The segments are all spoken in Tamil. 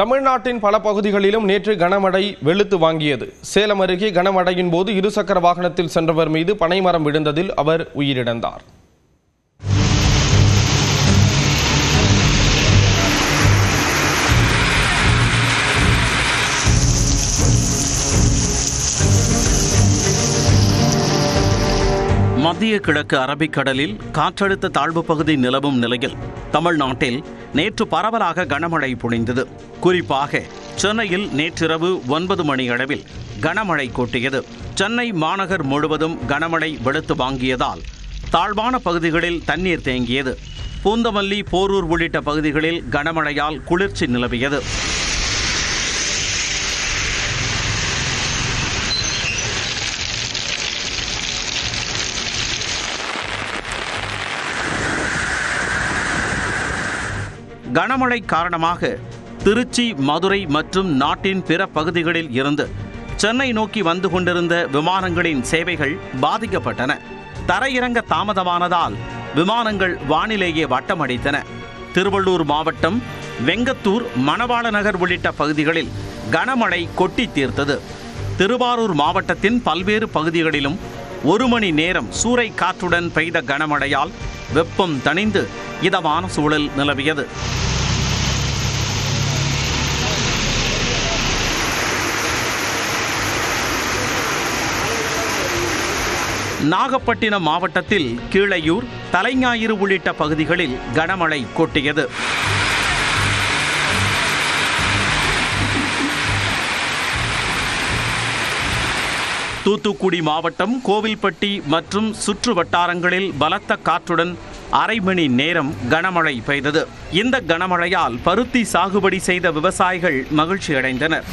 தமிழ்நாட்டின் பல பகுதிகளிலும் நேற்று கனமழை வெளுத்து வாங்கியது. சேலம் அருகே கனமழையின் போது இருசக்கர வாகனத்தில் சென்றவர் மீது பனைமரம் விழுந்ததில் அவர் உயிரிழந்தார். மத்திய கிழக்கு அரபிக்கடலில் காற்றழுத்த தாழ்வு பகுதி நிலவும் நிலையில் தமிழ்நாட்டில் நேற்று பரவலாக கனமழை பொழிந்தது. குறிப்பாக சென்னையில் நேற்றிரவு ஒன்பது மணி அளவில் கனமழை கொட்டியது. சென்னை மாநகர் முழுவதும் கனமழை வெளுத்து வாங்கியதால் தாழ்வான பகுதிகளில் தண்ணீர் தேங்கியது. பூந்தமல்லி போரூர் உள்ளிட்ட பகுதிகளில் கனமழையால் குளிர்ச்சி நிலவியது. கனமழை காரணமாக திருச்சி மதுரை மற்றும் நாட்டின் பிற பகுதிகளில் இருந்து சென்னை நோக்கி வந்து கொண்டிருந்த விமானங்களின் சேவைகள் பாதிக்கப்பட்டன. தரையிறங்க தாமதமானதால் விமானங்கள் வானிலேயே வட்டமடித்தன. திருவள்ளூர் மாவட்டம் வெங்கத்தூர் மணவாள நகர் உள்ளிட்ட பகுதிகளில் கனமழை கொட்டி தீர்த்தது. திருவாரூர் மாவட்டத்தின் பல்வேறு பகுதிகளிலும் ஒரு மணி நேரம் சூறை காற்றுடன் பெய்த கனமழையால் வெப்பம் தணிந்து இதமான சூழல் நிலவியது. நாகப்பட்டினம் மாவட்டத்தில் கீழையூர் தலைஞாயிறு உள்ளிட்ட பகுதிகளில் கனமழை கொட்டியது. தூத்துக்குடி மாவட்டம் கோவில்பட்டி மற்றும் சுற்று வட்டாரங்களில் பலத்த காற்றுடன் அரை மணி நேரம் கனமழை பெய்தது. இந்த கனமழையால் பருத்தி சாகுபடி செய்த விவசாயிகள் மகிழ்ச்சி அடைந்தனர்.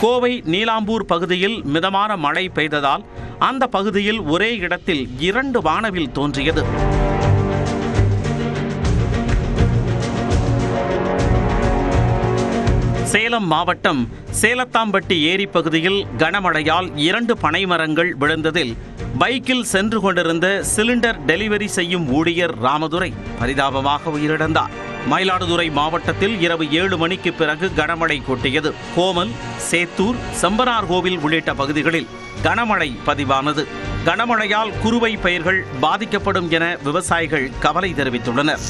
கோவை நீலாம்பூர் பகுதியில் மிதமான மழை பெய்ததால் அந்த பகுதியில் ஒரே இடத்தில் இரண்டு வானவில் தோன்றியது. சேலம் மாவட்டம் சேலத்தாம்பட்டி ஏரி பகுதியில் கனமழையால் இரண்டு பனைமரங்கள் விழுந்ததில் பைக்கில் சென்று கொண்டிருந்த சிலிண்டர் டெலிவரி செய்யும் ஊழியர் ராமதுரை பரிதாபமாக உயிரிழந்தார். மயிலாடுதுறை மாவட்டத்தில் இரவு ஏழு மணிக்கு பிறகு கனமழை கொட்டியது. கோமல் சேத்தூர் செம்பனார்கோவில் உள்ளிட்ட பகுதிகளில் கனமழை பதிவானது. கனமழையால் குறுவை பயிர்கள் பாதிக்கப்படும் என விவசாயிகள் கவலை தெரிவித்துள்ளனர்.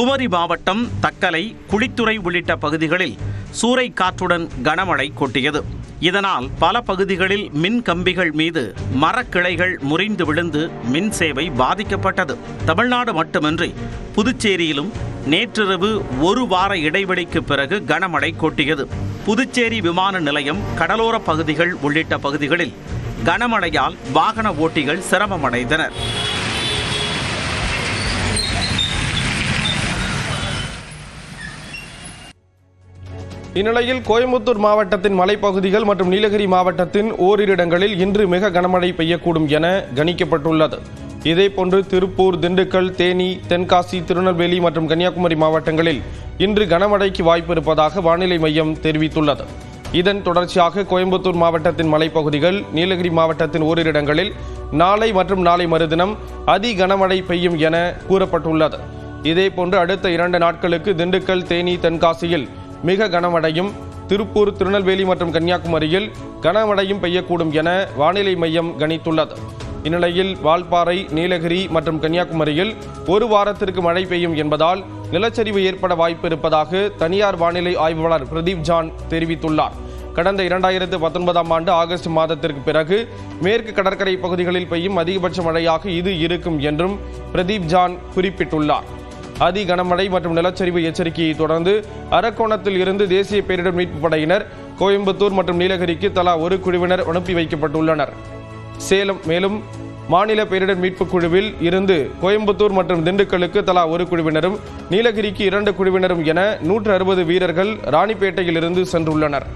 குமரி மாவட்டம் தக்கலை குளித்துறை உள்ளிட்ட பகுதிகளில் சூறை காற்றுடன் கனமழை கொட்டியது. இதனால் பல பகுதிகளில் மின் கம்பிகள் மீது மரக்கிளைகள் முறிந்து விழுந்து மின் சேவை பாதிக்கப்பட்டது. தமிழ்நாடு மட்டுமின்றி புதுச்சேரியிலும் நேற்றிரவு ஒரு வார இடைவெளிக்கு பிறகு கனமழை கொட்டியது. புதுச்சேரி விமான நிலையம் கடலோர பகுதிகள் உள்ளிட்ட பகுதிகளில் கனமழையால் வாகன ஓட்டிகள் சிரமமடைந்தனர். இந்நிலையில் கோயம்புத்தூர் மாவட்டத்தின் மலைப்பகுதிகள் மற்றும் நீலகிரி மாவட்டத்தின் ஓரிரு இடங்களில் இன்று மிக கனமழை பெய்யக்கூடும் என கணிக்கப்பட்டுள்ளது. இதேபோன்று திருப்பூர் திண்டுக்கல் தேனி தென்காசி திருநெல்வேலி மற்றும் கன்னியாகுமரி மாவட்டங்களில் இன்று கனமழைக்கு வாய்ப்பு இருப்பதாக வானிலை மையம் தெரிவித்துள்ளது. இதன் தொடர்ச்சியாக கோயம்புத்தூர் மாவட்டத்தின் மலைப்பகுதிகள் நீலகிரி மாவட்டத்தின் ஓரிரு இடங்களில் நாளை மற்றும் நாளை மறுதினம் அதி கனமழை பெய்யும் என கூறப்பட்டுள்ளது. இதேபோன்று அடுத்த இரண்டு நாட்களுக்கு திண்டுக்கல் தேனி தென்காசியில் மிக கனமழையும் திருப்பூர் திருநெல்வேலி மற்றும் கன்னியாகுமரியில் கனமழையும் பெய்யக்கூடும் என வானிலை மையம் கணித்துள்ளது. இந்நிலையில் வால்பாறை நீலகிரி மற்றும் கன்னியாகுமரியில் ஒரு வாரத்திற்கு மழை பெய்யும் என்பதால் நிலச்சரிவு ஏற்பட வாய்ப்பு இருப்பதாக தனியார் வானிலை ஆய்வாளர் பிரதீப் ஜான் தெரிவித்துள்ளார். கடந்த இரண்டாயிரத்து பத்தொன்பதாம் ஆண்டு ஆகஸ்ட் மாதத்திற்கு பிறகு மேற்கு கடற்கரை பகுதிகளில் பெய்யும் அதிகபட்ச மழையாக இது இருக்கும் என்றும் பிரதீப் ஜான் குறிப்பிட்டுள்ளார். அதி கனமழை மற்றும் நிலச்சரிவு எச்சரிக்கையை தொடர்ந்து அரக்கோணத்தில் இருந்து தேசிய பேரிடர் மீட்புப் படையினர் கோயம்புத்தூர் மற்றும் நீலகிரிக்கு தலா ஒரு குழுவினர் அனுப்பி வைக்கப்பட்டுள்ளனர். சேலம் மேலும் மாநில பேரிடர் மீட்புக் குழுவில் இருந்து கோயம்புத்தூர் மற்றும் திண்டுக்கலுக்கு தலா ஒரு குழுவினரும் நீலகிரிக்கு இரண்டு குழுவினரும் என நூற்று அறுபது வீரர்கள் ராணிப்பேட்டையில் இருந்து சென்றுள்ளனர்.